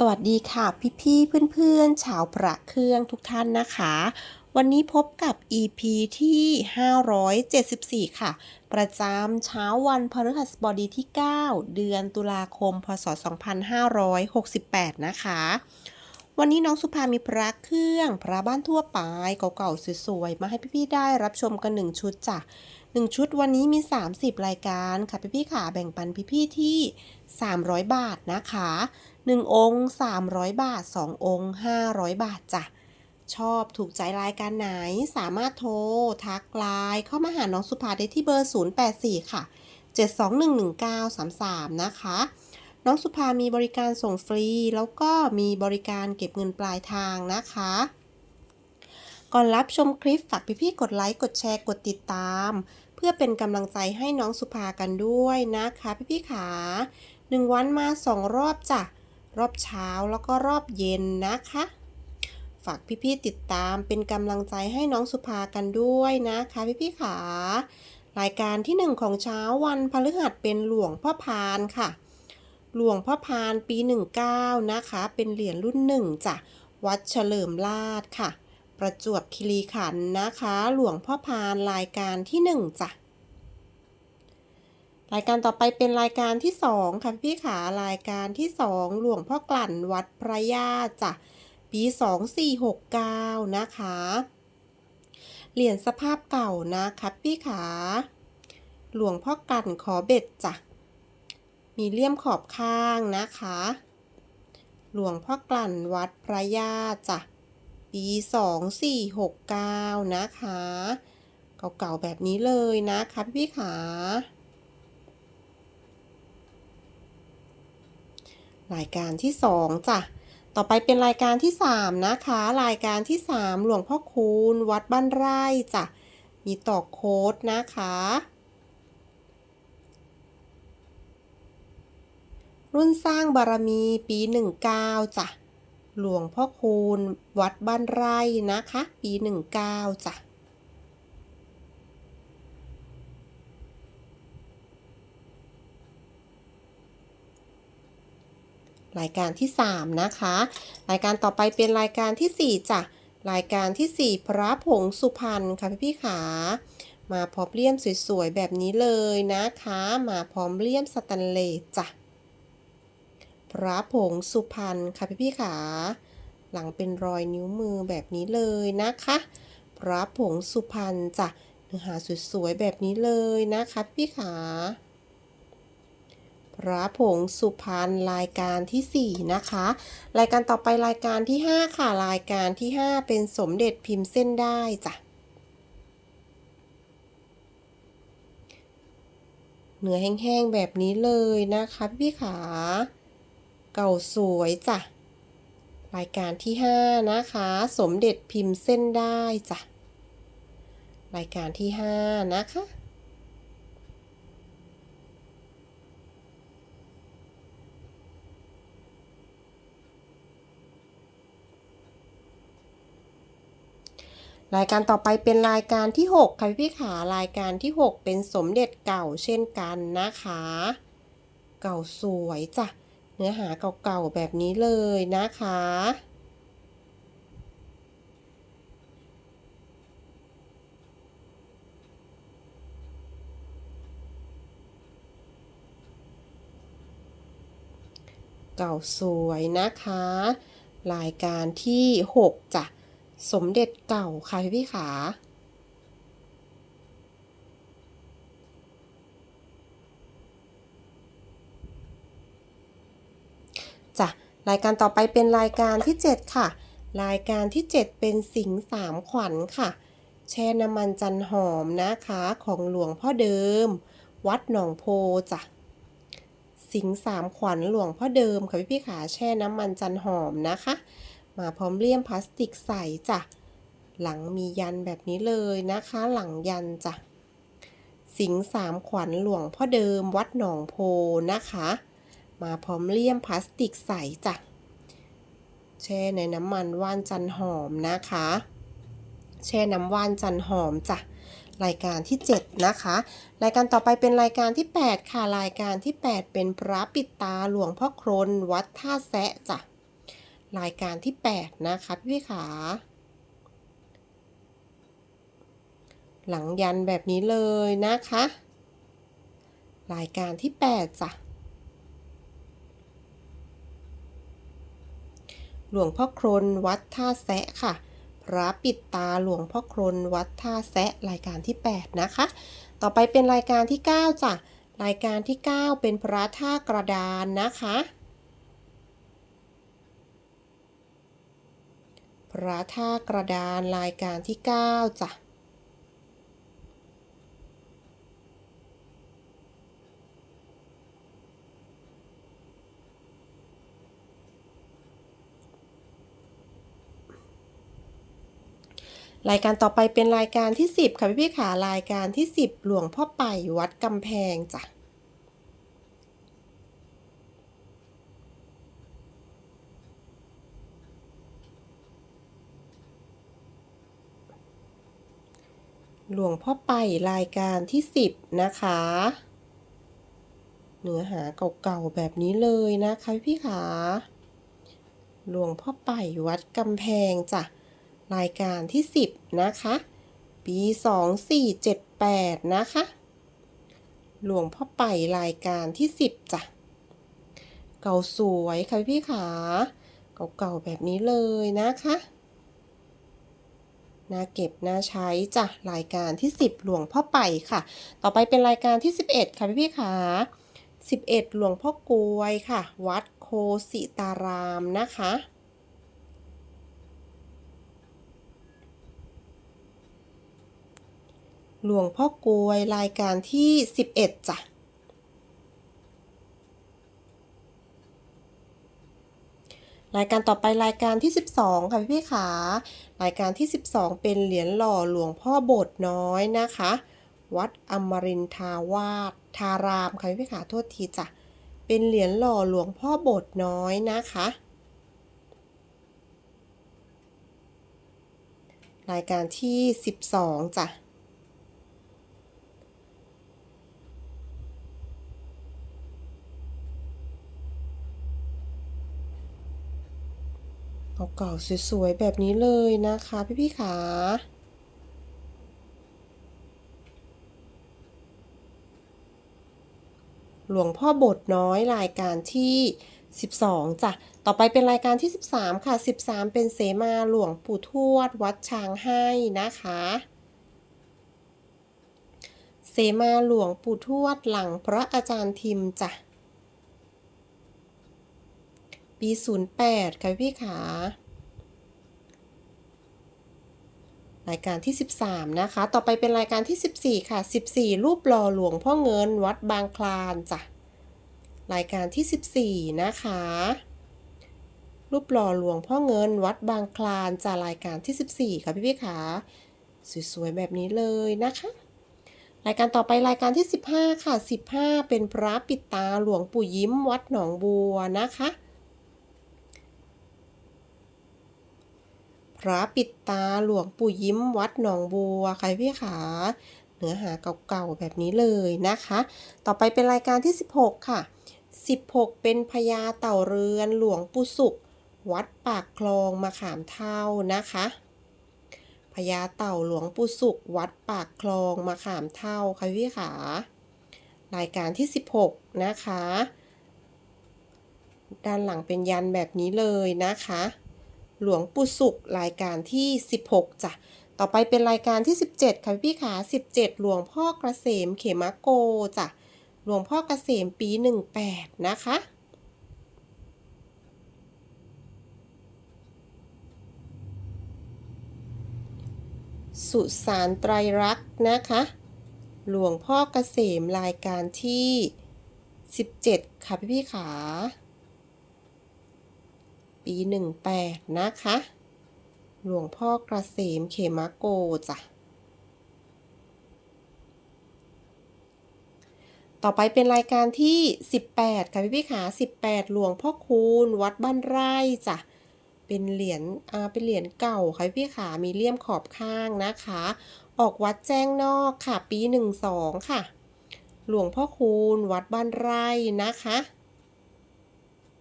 สวัสดีค่ะพี่ๆเพื่อนๆชาวพระเครื่องทุกท่านนะคะ วันนี้พบกับ EP ที่ 574 ค่ะ ประจำเช้าวันพฤหัสบดีที่ 9 เดือนตุลาคม พศ 2568 นะคะ วันนี้น้องสุภามีพระเครื่อง พระบ้านทั่วไปเก่าๆสวยๆ มาให้พี่ๆได้รับชมกัน 1 ชุดจ้ะ1 ชุดวันนี้มี 30 รายการค่ะพี่ๆค่ะแบ่งปันพี่ๆที่ 300 บาทนะคะ 1 องค์ 300 บาท 2 องค์ 500 บาทจ้ะชอบถูกใจรายการไหนสามารถโทร ทักไลน์เข้ามาหาน้องสุภาได้ที่เบอร์ 084 ค่ะ 7211933 นะคะ น้องสุภามีบริการส่งฟรี แล้วก็มีบริการเก็บเงินปลายทางนะคะ ก่อนรับชมคลิปฝากพี่ๆกดไลค์กดแชร์กดติดตาม เพื่อเป็นกำลังใจให้น้องสุภากันด้วยนะคะ พี่ๆขาหนึ่งวันมาสองรอบจ้ะ รอบเช้าแล้วก็รอบเย็นนะคะ ฝากพี่ๆติดตามเป็นกำลังใจให้น้องสุภากันด้วยนะคะ พี่ๆขารายการที่หนึ่งของเช้าวันพฤหัสเป็นหลวงพ่อพานค่ะ หลวงพ่อพานปี 19 นะคะ เป็นเหรียญรุ่นหนึ่งจ้ะวัดเฉลิมราชค่ะ ประจวบคีรีขันธ์นะคะ หลวงพ่อพานรายการที่หนึ่งจ้ะ รายการต่อไปเป็นรายการที่สองค่ะพี่ขารายการที่สองหลวงพ่อกลั่นวัดพระญาติจ้ะปี 2469 นะคะ เหรียญสภาพเก่านะคะพี่ขา หลวงพ่อกลั่นขอเบ็ดจ้ะมีเลี่ยมขอบข้างนะคะ หลวงพ่อกลั่นวัดพระญาติจ้ะปี 2469 นะคะ เก่าๆแบบนี้เลยนะคะพี่ขา รายการที่สองจ้ะต่อไปเป็นรายการที่สามนะคะ รายการที่สามหลวงพ่อคูณ วัดบ้านไร่จ้ะมีต่อโค้ดนะคะ รุ่นสร้างบารมีปี 19จ้ะหลวงพ่อคูณ วัดบ้านไร่นะคะ ปี 19จ้ะ รายการที่ 3 นะคะ รายการต่อไปเป็นรายการที่ 4จ้ะรายการที่ 4 พระผงสุพรรณค่ะพี่พี่ขามาพร้อมเลี่ยมสวยๆแบบนี้เลยนะคะ มาพร้อมเลี่ยมสแตนเลสจ้ะพระผงสุพรรณค่ะพี่พี่ขาหลังเป็นรอยนิ้วมือแบบนี้เลยนะคะ พระผงสุพรรณจ้ะเนื้อหาสวยๆแบบนี้เลยนะคะพี่ขา ระผงสุพรรณรายการที่ 4 นะคะ รายการต่อไปรายการที่ 5 ค่ะ รายการที่ 5 เป็นสมเด็จพิมพ์เส้นได้จ้ะเนื้อแห้งๆแบบนี้เลยนะคะพี่ขา เก่าสวยจ้ะ รายการที่ 5 นะคะ สมเด็จพิมพ์เส้นได้จ้ะ รายการที่ 5 นะคะ รายการต่อไปเป็นรายการที่ 6 ค่ะพี่ขารายการที่ 6 เป็นสมเด็จเก่าเช่นกันนะคะ เก่าสวยจ้ะ เนื้อหาเก่าๆแบบนี้เลยนะคะ เก่าสวยนะคะ รายการที่ 6จ้ะ สมเด็จเก่าค่ะพี่พี่ขาจ้ะรายการต่อไปเป็นรายการที่ 7 ค่ะ รายการที่ 7 เป็นสิงสามขวัญค่ะ แช่น้ำมันจันหอมนะคะของหลวงพ่อเดิม วัดหนองโพจ้ะสิงสามขวัญหลวงพ่อเดิมค่ะพี่พี่ขาแช่น้ำมันจันหอมนะคะ มาพร้อมเลี่ยมพลาสติกใสจ้ะ หลังมียันแบบนี้เลยนะคะ หลังยันจ้ะ สิงสามขวัญหลวงพ่อเดิมวัดหนองโพนะคะ มาพร้อมเลี่ยมพลาสติกใสจ้ะ แช่ในน้ำมันว่านจันหอมนะคะ แช่น้ำว่านจันหอมจ้ะรายการที่ 7 นะคะ รายการต่อไปเป็นรายการที่ 8 ค่ะ รายการที่ 8 เป็นพระปิดตาหลวงพ่อโครนวัดท่าแซะจ้ะ รายการที่ 8 นะคะ พี่ขาหลังยันแบบนี้เลยนะคะ รายการที่ 8 จ้ะ หลวงพ่อครนวัดท่าแซะค่ะ พระปิดตาหลวงพ่อครนวัดท่าแซะรายการที่ 8 นะคะ ต่อไปเป็นรายการที่ 9 จ้ะ รายการที่ 9 เป็นพระท่ากระดานนะคะ พระท่ากระดานรายการที่ 9จ้ะรายการต่อไปเป็นรายการที่ 10 ค่ะพี่พี่ขารายการที่ 10 หลวงพ่อไปวัดกำแพงจ้ะ หลวงพ่อไปรายการที่ 10 นะคะ เนื้อหาเก่าๆแบบนี้เลยนะคะพี่ขาหลวงพ่อไปวัดกำแพงจ้ะรายการที่ 10 นะคะ ปี 2478 นะคะ หลวงพ่อไปรายการที่ 10จ้ะเก่าสวยค่ะพี่ขาเก่าๆแบบนี้เลยนะคะ น่าเก็บน่าใช้จ้ะรายการที่ 10 หลวงพ่อไปค่ะ ต่อไปเป็นรายการที่ 11 ค่ะพี่พี่ขา11 หลวงพ่อกลวยค่ะ วัดโคสิตารามนะคะ หลวงพ่อกลวยรายการที่ 11จ้ะ รายการต่อไปรายการที่ 12 ค่ะพี่พี่ขารายการที่ 12 เป็นเหรียญหล่อหลวงพ่อโบสน้อยนะคะ วัดอมรินทาวาสทารามค่ะพี่พี่ขาโทษทีจ้ะเป็นเหรียญหล่อหลวงพ่อโบสน้อยนะคะ รายการที่ 12จ้ะ เก่าๆสวยๆแบบนี้เลยนะคะพี่ๆขาหลวงพ่อบสถ์น้อยรายการที่ 12จ้ะ ต่อไปเป็นรายการที่ 13 ค่ะ 13 เป็นเสมาหลวงปู่ทวด วัดช้างให้นะคะ เสมาหลวงปู่ทวดหลังพระอาจารย์ทิมจ้ะ ปี 08 ค่ะพี่ขา รายการที่ 13 นะคะ ต่อไปเป็นรายการที่ 14 ค่ะ 14 รูปหล่อหลวงพ่อเงินวัดบางคลานจ้ะ รายการที่ 14 นะคะ รูปหล่อหลวงพ่อเงินวัดบางคลานจ้ะรายการที่ 14 ค่ะพี่พี่ขาสวยๆแบบนี้เลยนะคะ รายการต่อไปรายการที่ 15 ค่ะ 15 เป็นพระปิดตาหลวงปู่ยิ้มวัดหนองบัวนะคะ ระปิดตาหลวงปู่ยิ้มวัดหนองบัวค่ะพี่ขาเนื้อหาเก่าๆแบบนี้เลยนะคะ ต่อไปเป็นรายการที่ 16 ค่ะ 16 เป็นพญาเต่าเรือนหลวงปู่สุข วัดปากคลองมะขามเท่านะคะพญาเต่าหลวงปู่สุข วัดปากคลองมะขามเท่าค่ะพี่ขารายการที่ 16 นะคะ ด้านหลังเป็นยันแบบนี้เลยนะคะ หลวงปู่สุขรายการที่ 16จ้ะต่อไปเป็นรายการที่ 17 ค่ะพี่ขา17 หลวงพ่อเกษมเขมโกจ้ะหลวงพ่อเกษมปี 18 นะคะ สุสานไตรรักษ์นะคะ หลวงพ่อเกษมรายการที่ 17 ค่ะพี่พี่ขา ปี 18 นะคะ หลวงพ่อกระเสมเขมโกจ้ะ ต่อไปเป็นรายการที่ 18 ค่ะพี่พี่ขา18 หลวงพ่อคูณ วัดบ้านไร่จ้ะ เป็นเหรียญอ่าเป็นเหรียญเก่าค่ะพี่ขามีเลี่ยมขอบข้างนะคะ ออกวัดแจ้งนอกค่ะ ปี 12 ค่ะ หลวงพ่อคูณ วัดบ้านไร่นะคะ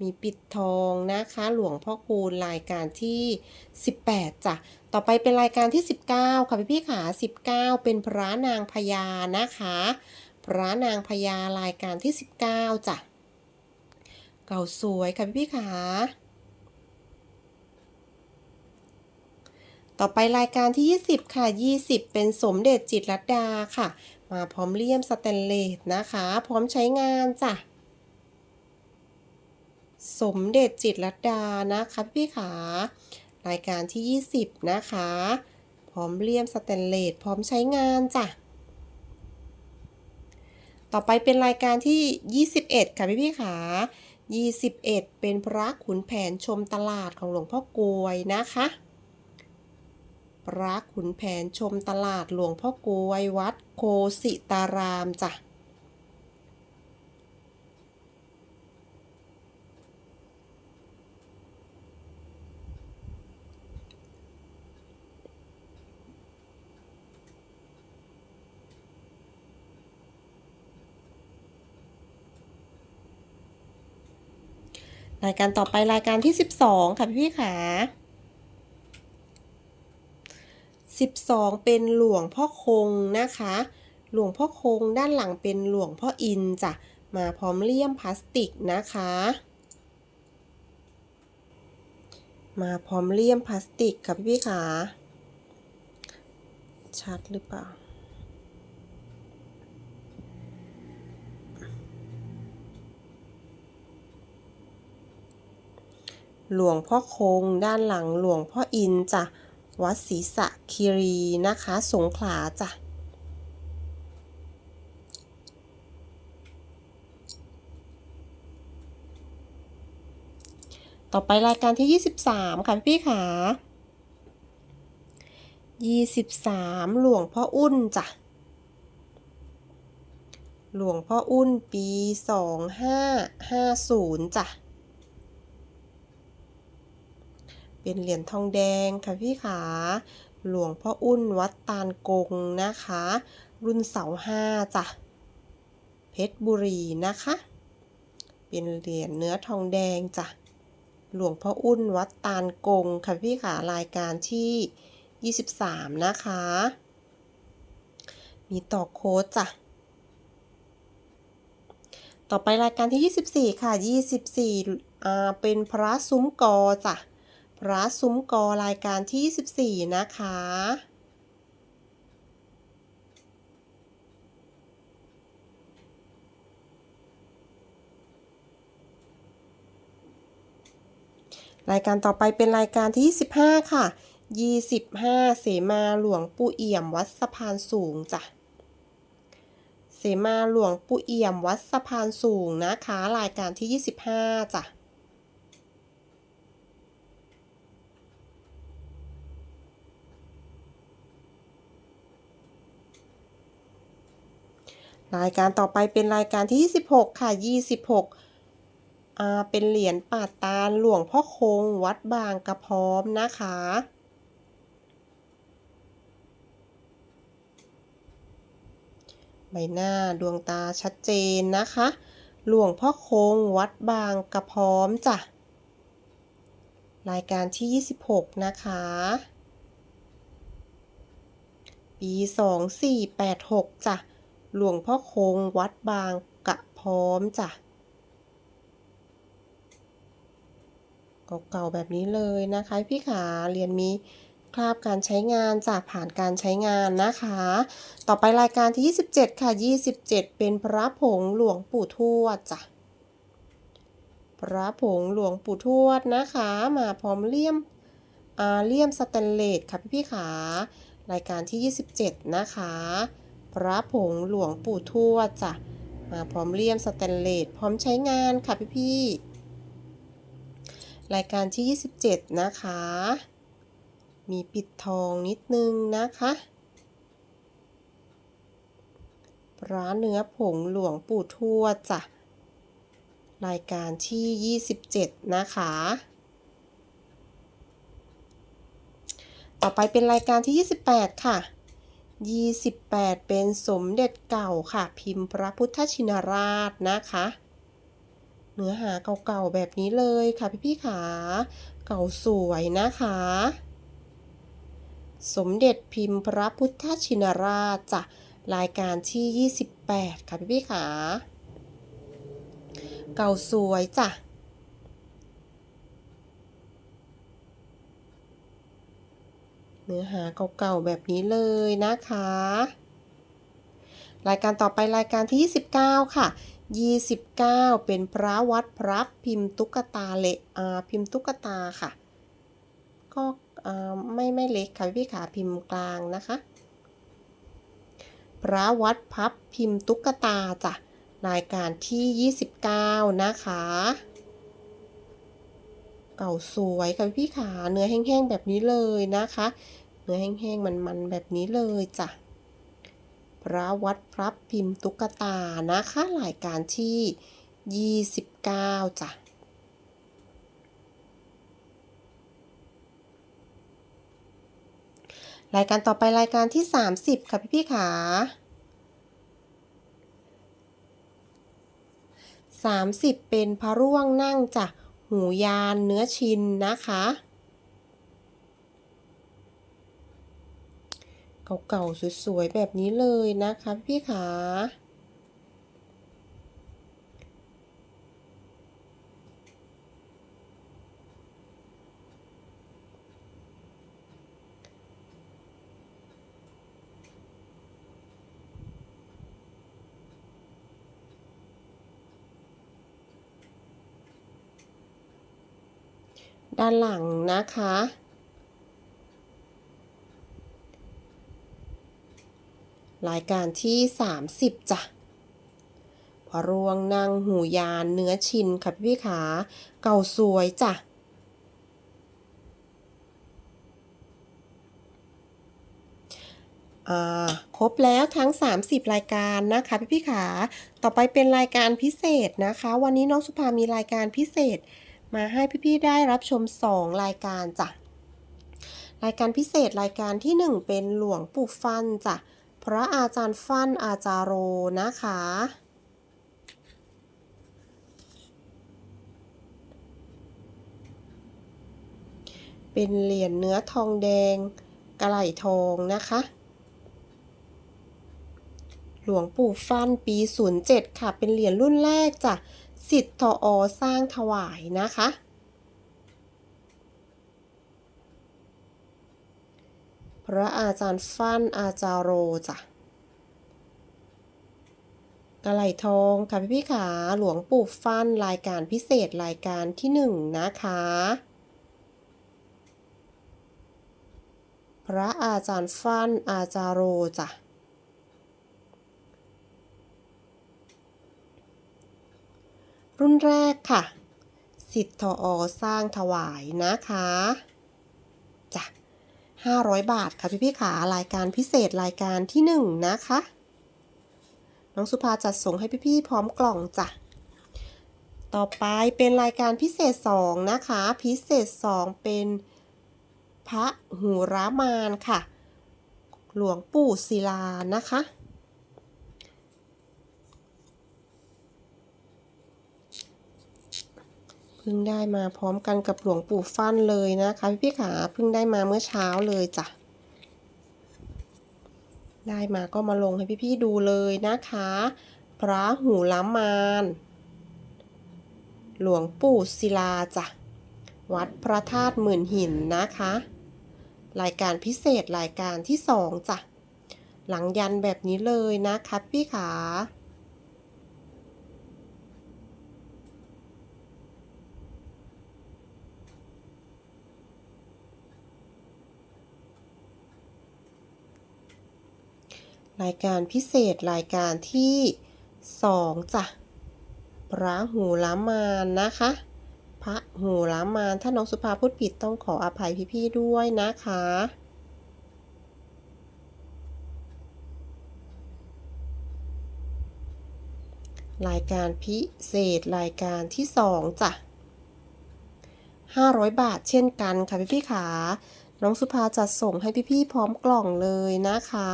มีปิดทองนะคะ หลวงพ่อคูณรายการที่ 18จ้ะต่อไปเป็นรายการที่ 19 ค่ะพี่พี่ขา19 เป็นพระนางพญานะคะ พระนางพญารายการที่ 19จ้ะเก่าสวยค่ะพี่พี่ขาต่อไปรายการที่ 20 ค่ะ 20 เป็นสมเด็จจิตรลดาค่ะ มาพร้อมเลี่ยมสแตนเลสนะคะ พร้อมใช้งานจ้ะ สมเด็จจิตรลดานะคะพี่ขารายการที่ 20 นะคะ พร้อมเลี่ยมสแตนเลสพร้อมใช้งานจ้ะ ต่อไปเป็นรายการที่ 21 ค่ะพี่พี่ขา21 เป็นพระขุนแผนชมตลาดของหลวงพ่อกลวยนะคะ พระขุนแผนชมตลาดหลวงพ่อกลวยวัดโคสิตารามจ้ะ รายการต่อไปรายการที่ 12 ค่ะพี่พี่ขา12 เป็นหลวงพ่อคงนะคะ หลวงพ่อคงด้านหลังเป็นหลวงพ่ออินจ้ะ มาพร้อมเลี่ยมพลาสติกนะคะ มาพร้อมเลี่ยมพลาสติกค่ะพี่พี่ขาชัดหรือเปล่า หลวงพ่อคง ด้านหลังหลวงพ่ออินจ้ะ วัดศรีสะคีรีนะคะ สงขลาจ้ะ ต่อไปรายการที่ 23 ค่ะพี่ขา23 หลวงพ่ออุ้นจ้ะ หลวงพ่ออุ้นปี 2550จ้ะ เป็นเหรียญทองแดงค่ะพี่ขาหลวงพ่ออุ้นวัดตาลกงนะคะ รุ่นเสาห้าจ้ะเพชรบุรีนะคะ เป็นเหรียญเนื้อทองแดงจ้ะหลวงพ่ออุ้นวัดตาลกงค่ะพี่ขารายการที่ 23 นะคะ มีต่อโค้ดจ้ะ ต่อไปรายการที่ 24 ค่ะ 24อ่าเป็นพระซุ้มกอจ้ะ พระซุ้มกอรายการที่ 24 นะคะ รายการต่อไปเป็นรายการที่25ค่ะ 25 เสมาหลวงปู่เอี่ยมวัดสะพานสูงจ้ะเสมาหลวงปู่เอี่ยมวัดสะพานสูงนะคะ รายการที่ 25จ้ะ รายการต่อไปเป็นรายการที่ 26 ค่ะ 26อ่าเป็นเหรียญปาดตาลหลวงพ่อคง วัดบางกระพร้อมนะคะ ใบหน้าดวงตาชัดเจนนะคะ หลวงพ่อคง วัดบางกระพร้อมจ้ะ รายการที่ 26 นะคะปี 2486จ้ะ หลวงพ่อคงวัดบางกะพร้อมจ้ะเก่าๆแบบนี้เลยนะคะพี่ขาเรียนมีคราบการใช้งานจากผ่านการใช้งานนะคะ ต่อไปรายการที่ 27 ค่ะ 27 เป็นพระผงหลวงปู่ทวดจ้ะพระผงหลวงปู่ทวดนะคะ มาพร้อมเลี่ยมอาเลี่ยมสแตนเลสค่ะพี่พี่ขารายการที่ 27 นะคะ พระผงหลวงปู่ทวดจ้ะมาพร้อมเลี่ยมสแตนเลสพร้อมใช้งานค่ะพี่พี่ๆรายการที่ 27 นะคะ มีปิดทองนิดนึงนะคะพระเนื้อผงหลวงปู่ทวดจ้ะรายการที่ 27 นะคะ ต่อไปเป็นรายการที่ 28 ค่ะ 28 เป็นสมเด็จเก่าค่ะ พิมพ์พระพุทธชินราชนะคะ เนื้อหาเก่าๆแบบนี้เลยค่ะพี่ๆขาเก่าสวยนะคะ สมเด็จพิมพ์พระพุทธชินราชจ้ะรายการที่ 28 ค่ะพี่ๆขาเก่าสวยจ้ะ เนื้อหาเก่าๆแบบนี้เลยนะคะ รายการต่อไปรายการที่ 29 ค่ะ 29 เป็นพระวัดพระพิมพ์ตุ๊กตาเละอ่าพิมพ์ตุ๊กตาค่ะ ก็อ่าไม่ไม่เล็กค่ะพี่ขาพิมพ์กลางนะคะ พระวัดพับพิมพ์ตุ๊กตาจ้ะรายการที่ 29 นะคะ เก่าสวยค่ะพี่ขาเนื้อแห้งๆแบบนี้เลยนะคะ เนื้อแห้งๆมันๆแบบนี้เลยจ้ะพระวัดพระพิมพ์ตุ๊กตานะคะรายการที่ 29จ้ะรายการต่อไปรายการที่ 30 ค่ะพี่พี่ขา30 เป็นพระร่วงนั่งจ้ะ หูยานเนื้อชินนะคะเก่าๆสวยๆแบบนี้เลยนะคะพี่ขา ด้านหลังนะคะ รายการที่ 30จ้ะพระรวงนางหูยานเนื้อชินค่ะพี่ขาเก่าสวยจ้ะอ่าครบแล้วทั้ง 30 รายการนะคะพี่พี่ขา ต่อไปเป็นรายการพิเศษนะคะ วันนี้น้องสุภามีรายการพิเศษ มาให้พี่ๆได้รับชม 2 รายการจ้ะรายการพิเศษรายการที่ 1 เป็นหลวงปู่ฟันจ้ะพระอาจารย์ฟันอาจารโรนะคะ เป็นเหรียญเนื้อทองแดงกระไหลทองนะคะ หลวงปู่ฟันปี 07 ค่ะ เป็นเหรียญรุ่นแรกจ้ะ สิทธิ์ทออสร้างถวายนะคะ พระอาจารย์ฟั่นอาจารโรจ้ะกระไหลทองค่ะพี่พี่ขาหลวงปู่ฟั่นรายการพิเศษรายการที่หนึ่งนะคะ พระอาจารย์ฟั่นอาจารโรจ้ะ รุ่นแรกค่ะ สิทธ์ทออสร้างถวายนะคะจ้ะ500 บาทค่ะพี่พี่ขารายการพิเศษรายการที่หนึ่งนะคะ น้องสุภาจัดส่งให้พี่ๆพร้อมกล่องจ้ะต่อไปเป็นรายการพิเศษ 2 นะคะ พิเศษ 2 เป็นพระหูรามานค่ะ หลวงปู่ศิลานะคะ พิ่งได้มาพร้อมกันกับหลวงปู่ฟั่นเลยนะคะ พี่ๆขาเพิ่งได้มาเมื่อเช้าเลยจ้ะ ได้มาก็มาลงให้พี่ๆดูเลยนะคะ พระหูล้ำมาน หลวงปู่ศิลาจ้ะ วัดพระธาตุหมื่นหินนะคะ รายการพิเศษรายการที่สองจ้ะ หลังยันแบบนี้เลยนะคะพี่ขา รายการพิเศษรายการที่สองจ้ะพระหูล้ามานนะคะ พระหูล้ามานถ้าน้องสุภาพูดผิดต้องขออภัยพี่ๆด้วยนะคะรายการพิเศษรายการที่สองจ้ะ500 บาทเช่นกันค่ะพี่ๆขา น้องสุภาจัดส่งให้พี่ๆพร้อมกล่องเลยนะคะ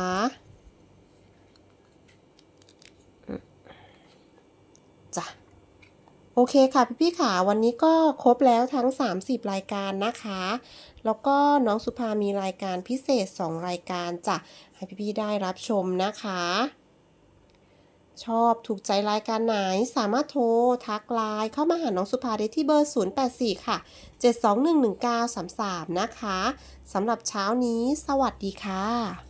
จ้ะ โอเคค่ะพี่ๆค่ะวันนี้ก็ครบแล้วทั้ง 30 รายการนะคะ แล้วก็น้องสุภามีรายการพิเศษ 2 รายการจะให้พี่ๆได้รับชมนะคะ ชอบถูกใจรายการไหนสามารถโทร ทักไลน์เข้ามาหาน้องสุภาได้ที่เบอร์ 084 ค่ะ 7211933 นะคะสำหรับเช้านี้ สวัสดีค่ะ